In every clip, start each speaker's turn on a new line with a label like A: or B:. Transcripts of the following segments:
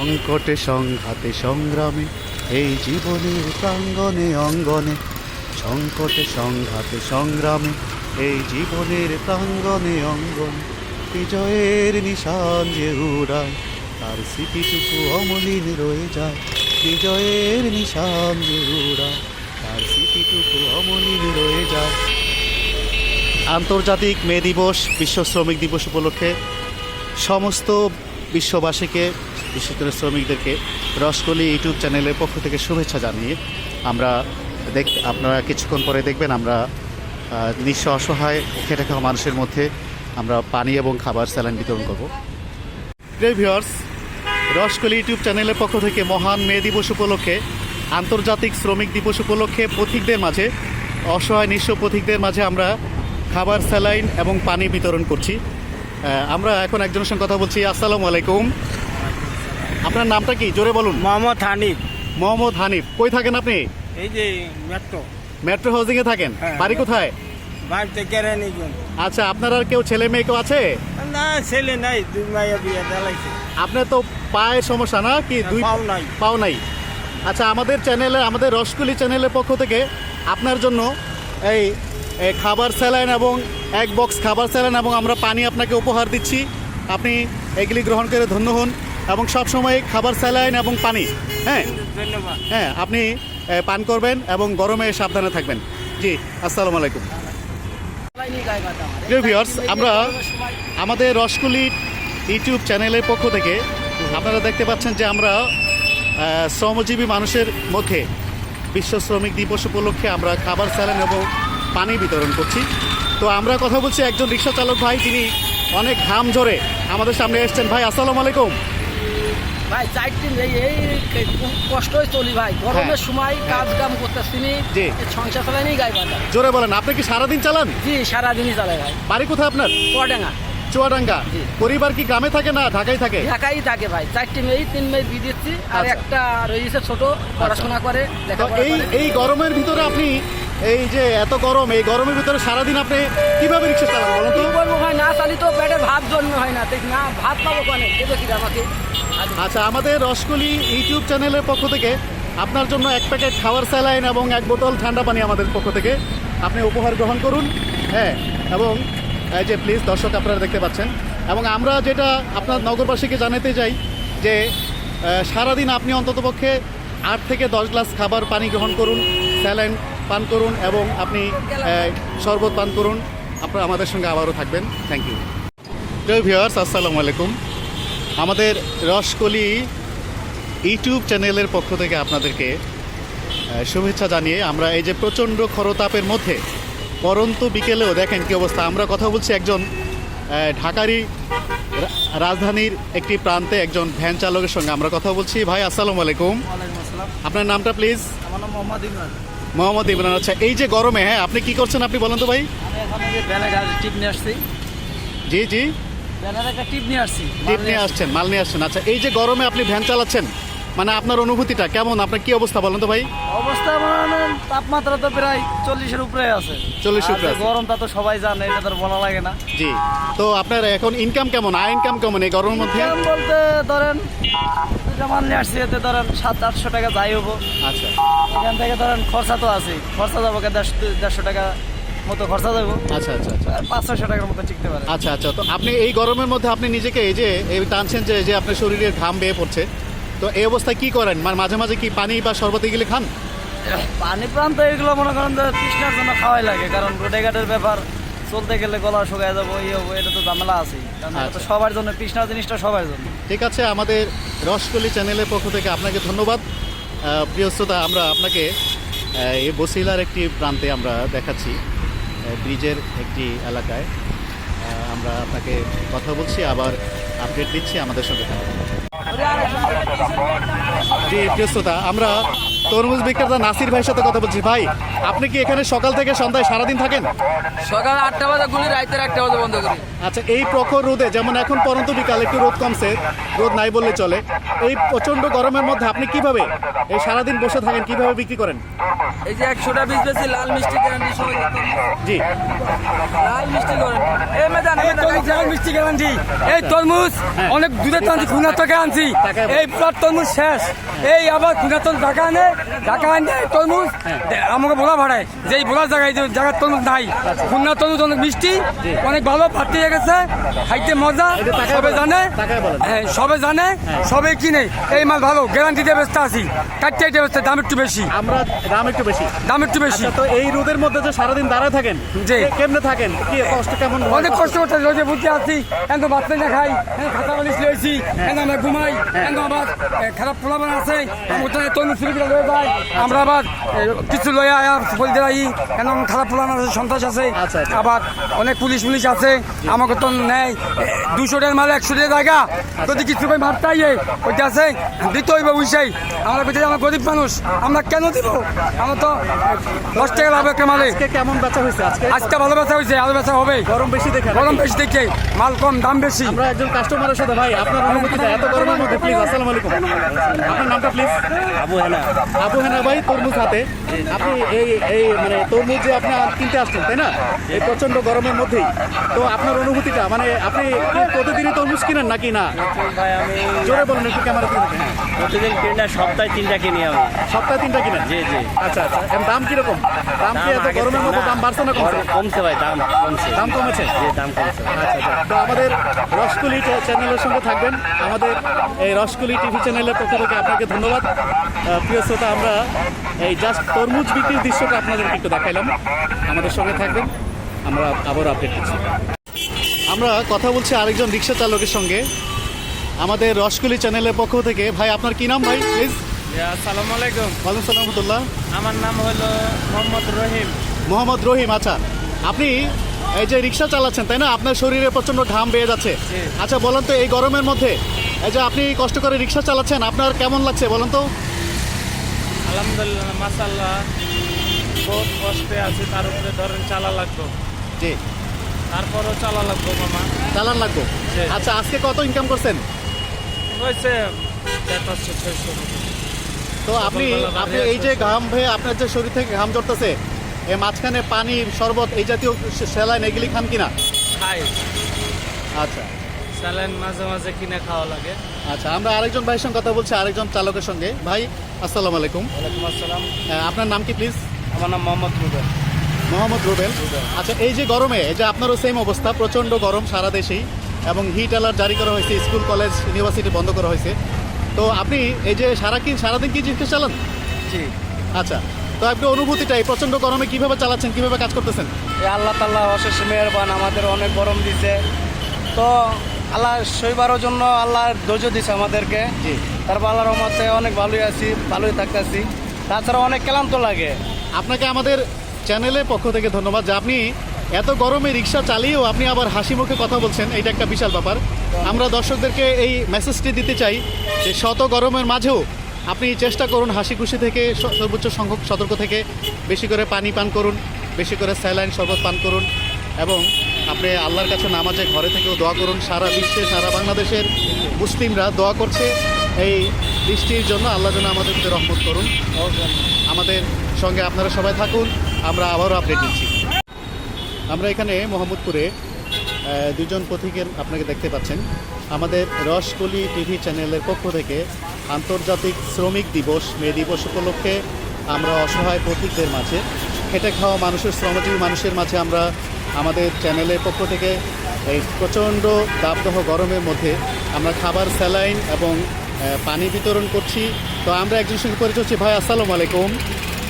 A: সংকটে, সংঘাতে, সংগ্রামে, এই জীবনের প্রাঙ্গণে, অঙ্গনে, সংকটে, সংঘাতে, সংগ্রামে, এই জীবনের প্রাঙ্গণে, অঙ্গনে, বিজয়ের নিশান যে উড়ায়, তার স্মৃতিটুকু অমলিন রয়ে যায়, বিজয়ের নিশান যে উড়ায়, তার স্মৃতিটুকু অমলিন রয়ে যায়। আন্তর্জাতিক মে দিবস, বিশ্ব শ্রমিক দিবস উপলক্ষে সমস্ত বিশ্ববাসীকে বিশেষ করে শ্রমিকদেরকে রসকলি ইউটিউব চ্যানেলের পক্ষ থেকে শুভেচ্ছা জানিয়ে আমরা দেখ, আপনারা কিছুক্ষণ পরে দেখবেন আমরা নিঃস্ব অসহায় খেটে খাওয়া মানুষের মধ্যে আমরা পানি এবং খাবার স্যালাইন বিতরণ করব। ভিউয়ার্স, রসকলি ইউটিউব চ্যানেলের পক্ষ থেকে মহান মে দিবস উপলক্ষে, আন্তর্জাতিক শ্রমিক দিবস উপলক্ষে পথিকদের মাঝে, অসহায় নিঃস্ব পথিকদের মাঝে আমরা খাবার স্যালাইন এবং পানি বিতরণ করছি। আমরা এখন একজনের সঙ্গে কথা বলছি। আসসালামু আলাইকুম। আপনার নামটা কি? জোরে বলুন।
B: মোহাম্মদ হানিফ।
A: মোহাম্মদ হানিফ। কই থাকেন আপনি?
B: এই যে মেট্রো।
A: মেট্রো হাউজিংয়ে থাকেন?
B: হ্যাঁ।
A: বাড়ি কোথায়?
B: বাড়িতে কেরানীগঞ্জ
A: আচ্ছা আপনার আর কেউ ছেলে মেয়ে কেউ আছে?
B: না ছেলে নাই দুই মাইয়া বিয়ে দেলাইছে।
A: আপনার তো পায়ের সমস্যা না কি দুই
B: পাও নাই।
A: পাও নাই। আচ্ছা আমাদের চ্যানেলে আমাদের রসকুলি চ্যানেলের পক্ষ থেকে আপনার জন্য এই এই খাবার স্যালাইন এবং এক বক্স খাবার স্যালাইন এবং আমরা পানি আপনাকে উপহার দিচ্ছি। আপনি এগুলি গ্রহণ করে ধন্য হন। এবং সব সময় খাবার স্যালাইন এবং পানি। হ্যাঁ?
B: ধন্যবাদ।
A: হ্যাঁ আপনি পান করবেন এবং গরমে সাবধানে থাকবেন। জি আসসালামু আলাইকুম। ভিউয়ার্স আমরা আমাদের রসকুলি ইউটিউব চ্যানেলের পক্ষ থেকে আপনারা দেখতে পাচ্ছেন যে আমরা শ্রমজীবী মানুষের মধ্যে বিশ্ব শ্রমিক দিবস উপলক্ষে আমরা খাবার স্যালেন এবং পানি বিতরণ করছি। তো আমরা কথা বলছি একজন রিক্সা চালক ভাই যিনি অনেক ঘাম ঝরে আমাদের সামনে এসছেন। ভাই আসসালামু আলাইকুম।
C: ভাই চার দিন এই কষ্টই চলি ভাই। গরমের
A: হ্যাঁ।
C: সময় কাজ কাম করতেছি। সংসার চালাই গাই বাজার
A: জোরে বলেন আপনি কি সারাদিন চালান?
C: জি সারাদিনই চালাই ভাই।
A: বাড়ি কোথায় আপনার?
C: কডাঙ্গা
A: চুয়াডাঙ্গা।
C: জি।
A: পরিবার কি গ্রামে থাকে না ঢাকায় থাকে?
C: ঢাকাই থাকে ভাই। চারটি মেয়ে তিন মেয়ে বিয়ে দিচ্ছি আর
A: আচ্ছা।
C: একটা রয়েছে ছোট পড়াশোনা করে
A: এই এই গরমের ভিতরে আপনি এই যে এত গরম এই গরমের ভিতরে সারাদিন আপনি কীভাবে রিক্সা চালান বলুন তো?
C: বলব ভাই না চালি তো পেটে ভাত জন্ম হয় না। ঠিক না ভাত পাবো কানে দেবে কি আমাকে?
A: আচ্ছা আমাদের রসকলি ইউটিউব চ্যানেলের পক্ষ থেকে আপনার জন্য এক প্যাকেট খাওয়ার স্যালাইন এবং এক বোতল ঠান্ডা পানি আমাদের পক্ষ থেকে আপনি উপহার গ্রহণ করুন। হ্যাঁ এবং এই যে প্লিজ দর্শক আপনারা দেখতে পাচ্ছেন। এবং আমরা যেটা আপনার নগরবাসীকে জানাতে চাই যে সারাদিন আপনি অন্ততপক্ষে আট থেকে দশ গ্লাস খাবার পানি গ্রহণ করুন, স্যালাইন পান করুন এবং আপনি শরবত পান করুন। আপনারা আমাদের সঙ্গে আবারও থাকবেন। থ্যাংক ইউ প্রিয় ভিউয়ার্স আসসালামু আলাইকুম। আমাদের রসকলি ইউটিউব চ্যানেলের পক্ষ থেকে আপনাদেরকে শুভেচ্ছা জানিয়ে আমরা এই যে প্রচণ্ড খরতাপের মধ্যে পরন্ত বিকেলেও দেখেন কি অবস্থা। আমরা কথা বলছি একজন ঢাকারই রাজধানীর একটি প্রান্তে একজন ভ্যান চালকের সঙ্গে। আমরা কথা বলছি। ভাই আসসালামু আলাইকুম। আপনার নামটা প্লিজ
C: আমার নাম মোহাম্মদ ইমরান।
A: মোহাম্মদ ইমরান। আচ্ছা এই যে গরমে হ্যাঁ আপনি কি করছেন আপনি বলেন তো ভাই? জি জি।
C: ব্যানের একটা টিপ নিয়ে আসছি।
A: টিপ নিয়ে আসছেন মাল নিয়ে আসছেন। আচ্ছা এই যে গরমে আপনি ভ্যান চালাচ্ছেন মানে আপনার অনুভূতিটা কেমন? আপনার কি অবস্থা বলেন তো ভাই?
B: অবস্থা মানে তাপমাত্রা তো প্রায় চল্লিশের উপরে আছে।
A: 40 এর উপরে
B: গরমটা তো সবাই জানে এটা তো বলা লাগে না।
A: জি। তো আপনার এখন ইনকাম কেমন? আয় ইনকাম কেমন এই গরমের মধ্যে?
B: বলতে ধরেন নিয়ে আসছি এতে ধরেন সাত আটশো টাকা যাই হব।
A: আচ্ছা।
B: এখান থেকে ধরেন খরচা তো আছে খরচা যাব দেড়শো টাকা মতো খরচা যাব
A: আচ্ছা আচ্ছা আচ্ছা।
B: পাঁচ ছয়শো টাকার মতো টিকতে পারে।
A: আচ্ছা আচ্ছা। তো আপনি এই গরমের মধ্যে আপনি নিজেকে এই যে এই টানছেন যে যে আপনার শরীরের ঘাম বেয়ে পড়ছে তো এই অবস্থায় কি করেন? মানে মাঝে মাঝে কি পানি বা শরবত এগুলি খান?
B: পানি প্রান্ত এগুলো মনে করেন যে তৃষ্ণার জন্য খাওয়াই লাগে কারণ রোডে ঘাটের ব্যাপার চলতে গেলে গলা শুকায় যাব এই হব এটা তো ঝামেলা আছে তো
A: আচ্ছা।
B: সবার জন্য তৃষ্ণার জিনিসটা সবার জন্য।
A: ঠিক আছে আমাদের রসকলি চ্যানেলের পক্ষ থেকে আপনাকে ধন্যবাদ। আহ, প্রিয় শ্রোতা আমরা আপনাকে এই বসিলার একটি প্রান্তে আমরা দেখাচ্ছি। ব্রিজের একটি এলাকায়। আমরা আপনাকে কথা বলছি, আবার আপডেট দিচ্ছি আমাদের সঙ্গে জি, প্রিয় আমরা তরমুজ বিক্রেতা নাসির ভাইয়ের সাথে কথা বলছি। ভাই আপনি কি এখানে সকাল থেকে সন্ধ্যায় সারাদিন থাকেন?
C: সকাল আটটা বাজে গুলি রাইতের একটা বাজে বন্ধ করি।
A: আচ্ছা এই প্রখর রোদে যেমন এখন পরন্ত বিকাল একটু রোদ কমছে রোদ নাই বললে চলে এই প্রচণ্ড গরমের মধ্যে আপনি কীভাবে এই সারাদিন বসে থাকেন কীভাবে বিক্রি করেন?
C: এই যে একশোটা বীজ বেশি লাল মিষ্টি গ্যারান্টি সবাই
A: জি।
C: লাল মিষ্টি করেন। এই মেদান
D: মিষ্টি গ্যারান্টি এই তরমুজ অনেক দূরে তো আনছি খুনার থেকে আনছি। এই পুরার তরমুজ শেষ। এই আবার খুনার তরমুজ ঢাকা আনে ঢাকা আনে এই তরমুজ আমাকে বলা ভাড়ায়। যে এই বলার জায়গায় যে জায়গার তরমুজ নাই। খুলনার তরমুজ অনেক মিষ্টি অনেক ভালো হয়ে গেছে খাইতে মজা
A: এটা
D: সবে জানে হ্যাঁ সবে জানে সবে কিনে। এই মাল ভালো গ্যারান্টি দিয়ে ব্যস্ত আছি। কাটতে দিয়ে ব্যস্ত দাম একটু বেশি।
A: আমরা দাম একটু বেশি।
D: দাম একটু বেশি।
A: আচ্ছা তো এই রোদের মধ্যে যে সারাদিন দাঁড়ায় থাকেন। কে- কেমনে থাকেন? কি কষ্ট কেমন
D: অনেক কষ্ট করতে রোজে বুঝতে আছি। এখন বাচ্চা না খাই খাতা বালিশ লয়েছি এখন আমরা ঘুমাই এখন আবার খারাপ আছে তরমুজ যায় আমরা আবার কিছু লয়ে আয়া বলতে যাই এখন খারাপ পোলান আছে সন্ত্রাস আছে?
A: আচ্ছা, আচ্ছা।
D: আবার অনেক পুলিশ পুলিশ আছে। আমাকে তো নেয় দুশো টাকার মাল একশো টাকা জায়গা। যদি কিছু করে মারতাই ওইটা আছে। দিতে হইবে উইসাই আমরা কোথায় আমরা গরিব মানুষ। আমরা কেন দিব? আমরা তো দশ টাকা লাভ একটা মালে।
A: কেমন বেচা হয়েছে আজকে?
D: ভালো বেচা হয়েছে আরও বেচা হবে।
A: গরম বেশি দেখে
D: গরম বেশি দেখে মাল কম দাম বেশি।
A: আমরা একজন কাস্টমারের সাথে ভাই আপনার অনুমতিটা এত গরমের মধ্যে প্লিজ আসসালামু আলাইকুম। আপনার নামটা প্লিজ
B: আবু হেনা।
A: আবু হেনা ভাই তরমুজ হাতে। আপনি এই এই মানে তরমুজ যে আপনি কিনতে আসছেন তাই না? এই প্রচণ্ড গরমের মধ্যেই। তো আপনার অনুভূতিটা মানে আপনি প্রতিদিনই তরমুজ কিনেন নাকি না?
B: ভাই আমি
A: জোরে বলেন একটু ক্যামেরা
B: প্রতিদিন কিনা সপ্তাহে তিনটা কিনি আমি।
A: সপ্তাহে তিনটা কিনেন?
B: জি, জি।
A: আচ্ছা আচ্ছা। দাম কীরকম? দাম কি এত গরমের মধ্যে দাম বাড়ছে না কমছে?
B: কমছে ভাই দাম কমছে।
A: দাম কমেছে?
B: জি দাম কমছে।
A: আচ্ছা আচ্ছা। তো আমাদের রসকুলি চ্যানেলের সঙ্গে থাকবেন। আমাদের এই রসকুলি টিভি চ্যানেলের পক্ষ থেকে আপনাকে ধন্যবাদ। প্রিয় শ্রোতা আমরা এই জাস্ট তরমুজ বিক্রির দৃশ্যটা আপনাদেরকে একটু দেখাইলাম। আমাদের সঙ্গে থাকবেন। আমরা আবার আপডেট দিচ্ছি। আমরা কথা বলছি আরেকজন রিক্সা চালকের সঙ্গে। আমাদের রসকুলি চ্যানেলের পক্ষ থেকে। ভাই আপনার কি নাম ভাই? প্লিজ
B: আসসালামু আলাইকুম।
A: ওয়ালাইকুম সালাম রহমতুল্লাহ।
B: আমার নাম হলো মোহাম্মদ রহিম।
A: মোহাম্মদ রহিম আচ্ছা। আপনি এই যে রিক্সা চালাচ্ছেন তাই না? আপনার শরীরে প্রচণ্ড ঘাম বেয়ে যাচ্ছে। আচ্ছা বলেন তো এই গরমের মধ্যে এই যে আপনি কষ্ট করে রিক্সা চালাচ্ছেন আপনার কেমন লাগছে বলেন তো?
E: আলহামদুলিল্লাহ মাসাল্লাহ খুব কষ্টে আছে তার উপরে ধরেন চালা লাগতো
A: জি।
E: তারপরও চালা লাগতো মামা।
A: চালান লাগবে?
E: জি।
A: আচ্ছা আজকে কত ইনকাম করছেন?
E: হয়েছে চার পাঁচশো ছয়শো
A: তো আপনি
E: সকালবেলা
A: আপনি
E: বাড়ি
A: এই যে। ঘাম হয়ে আপনার যে শরীর থেকে ঘাম জড়তেছে এই মাঝখানে পানি শরবত এই জাতীয় স্যালাইন এগুলি খান কিনা?
E: খাই।
A: আচ্ছা।
E: স্যালাইন মাঝে মাঝে কিনে খাওয়া লাগে।
A: আচ্ছা আমরা আরেকজন ভাইয়ের সঙ্গে কথা বলছি আরেকজন চালকের সঙ্গে। ভাই আসসালামু আলাইকুম।
B: ওয়ালাইকুম আসসালাম।
A: আপনার নাম কি প্লিজ
B: আমার নাম মোহাম্মদ রুবেল।
A: মোহাম্মদ রুবেল। আচ্ছা এই যে গরমে এই যে আপনারও সেম অবস্থা প্রচণ্ড গরম সারা দেশেই এবং হিট অ্যালার্ট জারি করা হয়েছে স্কুল কলেজ ইউনিভার্সিটি বন্ধ করা হয়েছে। তো আপনি এই যে সারা কি সারাদিন কি জিনিস চালান?
B: জি।
A: আচ্ছা তো আপনি অনুভূতিটা এই প্রচণ্ড গরমে কীভাবে চালাচ্ছেন কীভাবে কাজ করতেছেন?
B: এই আল্লাহ তাল্লাহ অশেষ মেহরবান আমাদের অনেক গরম দিছে। তো আল্লাহ সইবারও জন্য আল্লাহ ধৈর্য দিছে আমাদেরকে।
A: জি।
B: তারপর আল্লাহর রহমতে অনেক ভালোই আছি ভালোই থাকতেছি। তাছাড়া অনেক ক্লান্ত লাগে।
A: আপনাকে আমাদের চ্যানেলের পক্ষ থেকে ধন্যবাদ যে আপনি এত গরমে রিক্সা চালিয়েও আপনি আবার হাসি মুখে কথা বলছেন এটা একটা বিশাল ব্যাপার। আমরা দর্শকদেরকে এই মেসেজটি দিতে চাই যে শত গরমের মাঝেও আপনি চেষ্টা করুন হাসি খুশি থেকে সর্বোচ্চ সংখ্যক সতর্ক থেকে বেশি করে পানি পান করুন বেশি করে স্যালাইন শরবত পান করুন এবং আপনি আল্লাহর কাছে নামাজে ঘরে থেকেও দোয়া করুন। সারা বিশ্বে, সারা বাংলাদেশের মুসলিমরা দোয়া করছে এই বৃষ্টির জন্য। আল্লাহ যেন আমাদের প্রতি রহমত করুন। আমাদের সঙ্গে আপনারা সবাই থাকুন। আমরা আবারও আপডেট দিচ্ছি। আমরা এখানে মোহাম্মদপুরে দুজন পথিকের আপনাকে দেখতে পাচ্ছেন। আমাদের রসকলি টিভি চ্যানেলের পক্ষ থেকে আন্তর্জাতিক শ্রমিক দিবস, মে দিবস উপলক্ষে আমরা অসহায় পথিকদের মাঝে, খেটে খাওয়া মানুষের শ্রমজীবী মানুষের মাঝে আমরা আমাদের চ্যানেলের পক্ষ থেকে এই প্রচণ্ড দাবদহ গরমের মধ্যে আমরা খাবার, স্যালাইন এবং পানি বিতরণ করছি। তো আমরা একজন সঙ্গে পরিচয় হচ্ছি। ভাই, আসসালামু আলাইকুম।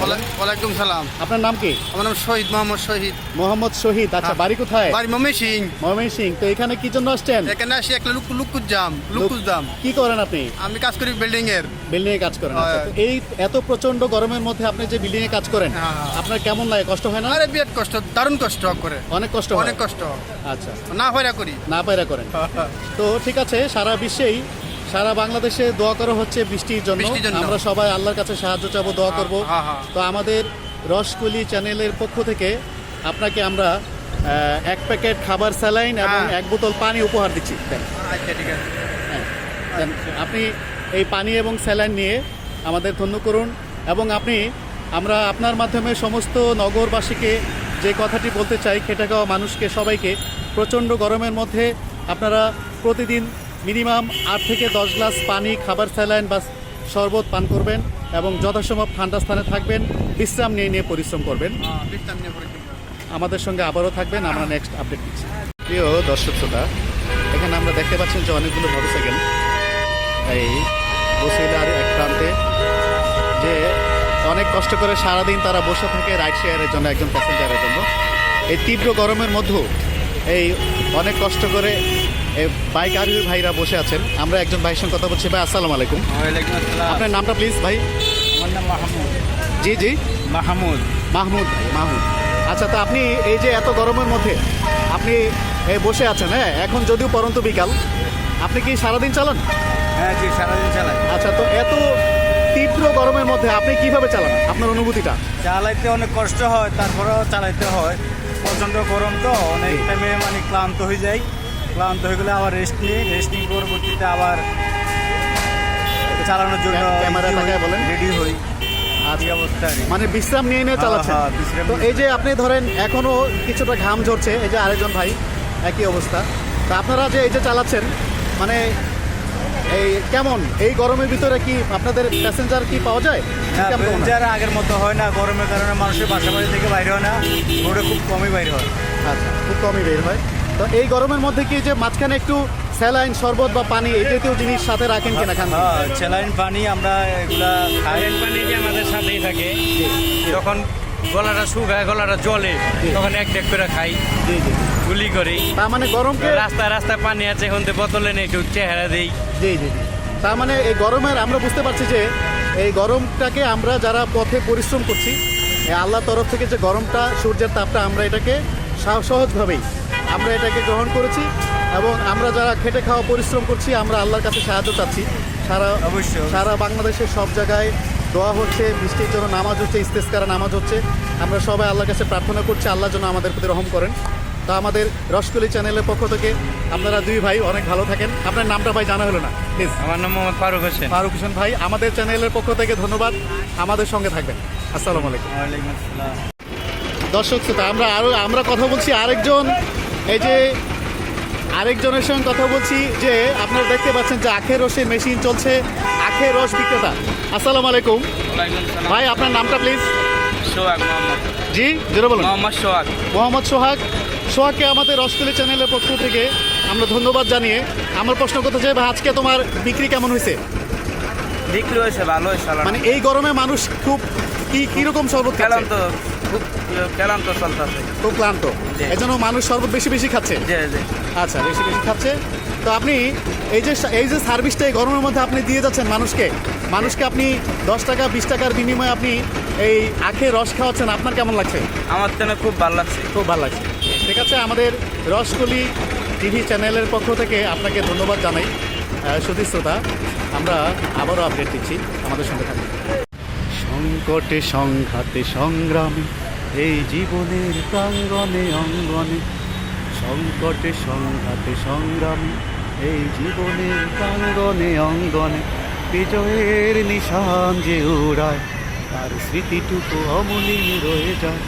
F: ওয়ালাইকুম সালাম।
A: আপনার নাম কি?
F: আমার নাম শহীদ মোহাম্মদ শহীদ।
A: মোহাম্মদ শহীদ আচ্ছা বাড়ি কোথায়?
F: বাড়ি মমি সিং
A: ময়মন সিং তো এখানে কি জন্য আসছেন?
F: এখানে আসি একটা লুক লুকুজ জাম লুকুজ দাম
A: কি করেন আপনি?
F: আমি কাজ করি বিল্ডিং এর
A: বিল্ডিং এ কাজ করেন
F: হ্যাঁ।
A: আচ্ছা, এই এত প্রচণ্ড গরমের মধ্যে আপনি যে বিল্ডিং এ কাজ করেন
F: হ্যাঁ, হ্যাঁ।
A: আপনার কেমন লাগে? কষ্ট হয় না?
F: আরে বিরাট কষ্ট। দারুণ কষ্ট করে।
A: অনেক কষ্ট
F: অনেক কষ্ট।
A: আচ্ছা।
F: না হয়রা করি।
A: না পায়রা করেন। তো ঠিক আছে সারা বিশ্বেই সারা বাংলাদেশে দোয়া করা হচ্ছে বৃষ্টির জন্য আমরা সবাই আল্লাহর কাছে সাহায্য চাবো দোয়া করব
F: হ্যাঁ, হ্যাঁ।
A: তো আমাদের রসকলি চ্যানেলের পক্ষ থেকে আপনাকে আমরা এক প্যাকেট খাবার স্যালাইন এবং
F: হ্যাঁ।
A: এক বোতল পানি উপহার দিচ্ছি।
F: আচ্ছা
A: হ্যাঁ। আপনি এই পানি এবং স্যালাইন নিয়ে আমাদের ধন্য করুন এবং আপনি আমরা আপনার মাধ্যমে সমস্ত নগরবাসীকে যে কথাটি বলতে চাই খেটে খাওয়া মানুষকে সবাইকে প্রচণ্ড গরমের মধ্যে আপনারা প্রতিদিন মিনিমাম আট থেকে দশ গ্লাস পানি খাবার স্যালাইন বা শরবত পান করবেন এবং যথাসম্ভব ঠান্ডা স্থানে থাকবেন বিশ্রাম নিয়ে নিয়ে পরিশ্রম করবেন। আমাদের সঙ্গে আবারও থাকবেন আমরা নেক্সট আপডেট দিচ্ছি। প্রিয় দর্শক শ্রোতা এখানে আমরা দেখতে পাচ্ছেন যে অনেকগুলো মোটরসাইকেল এই বসিলার এক প্রান্তে যে অনেক কষ্ট করে সারাদিন তারা বসে থাকে রাইড শেয়ারের জন্য একজন প্যাসেঞ্জারের জন্য। এই তীব্র গরমের মধ্যেও এই অনেক কষ্ট করে বাইক আরোহী ভাইরা বসে আছেন। আমরা একজন ভাইয়ের সঙ্গে কথা বলছি। ভাই আসসালামু আলাইকুম। আপনার নামটা প্লিজ ভাই।
G: আমার নাম মাহমুদ।
A: জি জি।
G: মাহমুদ।
A: মাহমুদ ভাই মাহমুদ। আচ্ছা তা আপনি এই যে এত গরমের মধ্যে আপনি বসে আছেন হ্যাঁ? এখন যদিও পরন্ত বিকাল। আপনি কি সারাদিন চালান?
G: হ্যাঁ জি সারাদিন চালাই।
A: আচ্ছা তো এত তীব্র গরমের মধ্যে আপনি কীভাবে চালান? আপনার অনুভূতিটা?
G: চালাইতে অনেক কষ্ট হয় তারপরেও চালাইতে হয়। প্রচণ্ড গরম তো অনেক টাইমে মানে ক্লান্ত হয়ে যায় ক্লান্ত হয়ে গেলে আবার রেস্ট নিই রেস্ট নিয়ে পরবর্তীতে আবার চালানোর জন্য
A: ক্যামেরা বলেন।
G: রেডি হই।
A: আচ্ছা।
G: অবস্থা
A: মানে বিশ্রাম নিয়ে নিয়ে
G: হ্যাঁ,
A: চালাচ্ছেন।
G: হ্যাঁ,
A: তো এই যে আপনি ধরেন এখনও কিছুটা ঘাম ঝরছে এই যে আরেকজন ভাই একই অবস্থা। তা আপনারা যে এই যে চালাচ্ছেন মানে এই কেমন? এই গরমের ভিতরে কি আপনাদের প্যাসেঞ্জার কি পাওয়া যায়?
G: প্যাসেঞ্জার আগের মতো হয় না। গরমের কারণে মানুষের বাসা বাড়ি থেকে বাইরে হয় না। রোডে খুব কমই বাইরে হয়।
A: আচ্ছা খুব কমই বের হয়। তো এই গরমের মধ্যে কি যে মাঝখানে একটু স্যালাইন শরবত বা পানি এই জাতীয় জিনিস সাথে রাখেন কিনা খান?
G: হ্যাঁ স্যালাইন পানি আমরা এগুলা
H: কারেন্ট পানি যে আমাদের সাথেই থাকে। যখন গলাটা শুকায় গলাটা জলে তখন এক ডেক করে খাই।
A: জি জি
H: গুলি করি।
A: তার মানে গরমকে
H: রাস্তায় রাস্তায় পানি আছে এখন তো বোতলে নেই একটু চেহারা দেই।
A: জি জি তার মানে এই গরমের আমরা বুঝতে পারছি যে এই গরমটাকে আমরা যারা পথে পরিশ্রম করছি এই আল্লাহ তরফ থেকে যে গরমটা সূর্যের তাপটা আমরা এটাকে সহ- সহজভাবেই আমরা এটাকে গ্রহণ করেছি এবং আমরা যারা খেটে খাওয়া পরিশ্রম করছি আমরা আল্লাহর কাছে সাহায্য চাচ্ছি। সারা
G: অবশ্যই।
A: সারা বাংলাদেশের সব জায়গায় দোয়া হচ্ছে বৃষ্টির জন্য নামাজ হচ্ছে ইস্তেস্কারা নামাজ হচ্ছে। আমরা সবাই আল্লাহর কাছে প্রার্থনা করছি আল্লাহ যেন আমাদের প্রতি রহম করেন। তো আমাদের রসকলি চ্যানেলের পক্ষ থেকে আপনারা দুই ভাই অনেক ভালো থাকেন। আপনার নামটা ভাই জানা হলো না প্লিজ
H: আমার নাম মোহাম্মদ ফারুক হোসেন।
A: ফারুক হোসেন ভাই আমাদের চ্যানেলের পক্ষ থেকে ধন্যবাদ। আমাদের সঙ্গে থাকবেন। আসসালামু আলাইকুম। দর্শক শ্রোতা আমরা আরও আমরা কথা বলছি আরেকজন এই যে আরেকজনের সঙ্গে কথা বলছি যে আপনারা দেখতে পাচ্ছেন যে আখের রসের মেশিন চলছে আখের রস বিক্রেতা। আসসালামু আলাইকুম। ভাই আপনার নামটা প্লিজ
H: সোহাগ মোহাম্মদ।
A: জি যেটা বলুন।
H: মোহাম্মদ সোহাগ।
A: মোহাম্মদ সোহাগ। সোহাগকে আমাদের রসকলি চ্যানেলের পক্ষ থেকে আমরা ধন্যবাদ জানিয়ে আমার প্রশ্ন করতে চাই ভাই আজকে তোমার বিক্রি কেমন হয়েছে?
G: বিক্রি হয়েছে ভালো হয়েছে
A: মানে এই গরমে মানুষ খুব কি কীরকম শরবত
G: ক্লান্ত খুব ক্লান্ত চলতেছে।
A: খুব ক্লান্ত।
G: জি।
A: এই জন্য মানুষ শরবত বেশি বেশি খাচ্ছে? আচ্ছা বেশি বেশি খাচ্ছে। তো আপনি এই যে এই যে সার্ভিসটা এই গরমের মধ্যে আপনি দিয়ে যাচ্ছেন মানুষকে মানুষকে আপনি দশ টাকা বিশ টাকার বিনিময়ে আপনি এই আখের রস খাওয়াচ্ছেন আপনার কেমন লাগছে?
G: আমার জন্য খুব ভালো লাগছে।
A: খুব ভালো লাগছে। ঠিক আছে আমাদের রসকলি টিভি চ্যানেলের পক্ষ থেকে আপনাকে ধন্যবাদ জানাই। সুধী শ্রোতা আমরা আবারও আপডেট দিচ্ছি। আমাদের সঙ্গে থাকুন। সংকটে সংঘাতে সংগ্রামে, এই জীবনের প্রাঙ্গণে অঙ্গনে। সংকটে সংঘাতে সংগ্রামে, এই জীবনের প্রাঙ্গণে অঙ্গনে। বিজয়ের নিশান যে উড়ায়, তার স্মৃতিটুকু অমলিন রয়ে যায়।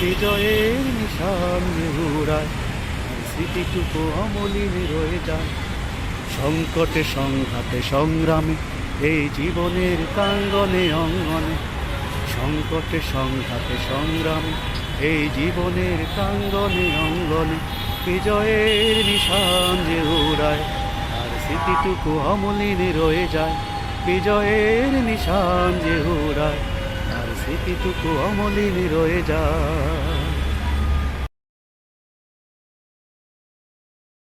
A: বিজয়ের নিশান যে উড়ায় স্মৃতিটুকু অমলিন রয়ে যায়। সংকটে সংঘাতে সংগ্রামে, এই জীবনের প্রাঙ্গণে অঙ্গনে। সংকটে সংঘাতে সংগ্রামে, এই জীবনের প্রাঙ্গনে অঙ্গনে বিজয়ের নিশান যে উড়ায় আর স্মৃতিটুকু অমলিনে রয়ে যায়, বিজয়ের নিশান যে উড়ায় আর স্মৃতিটুকু অমলিনে রয়ে যায়।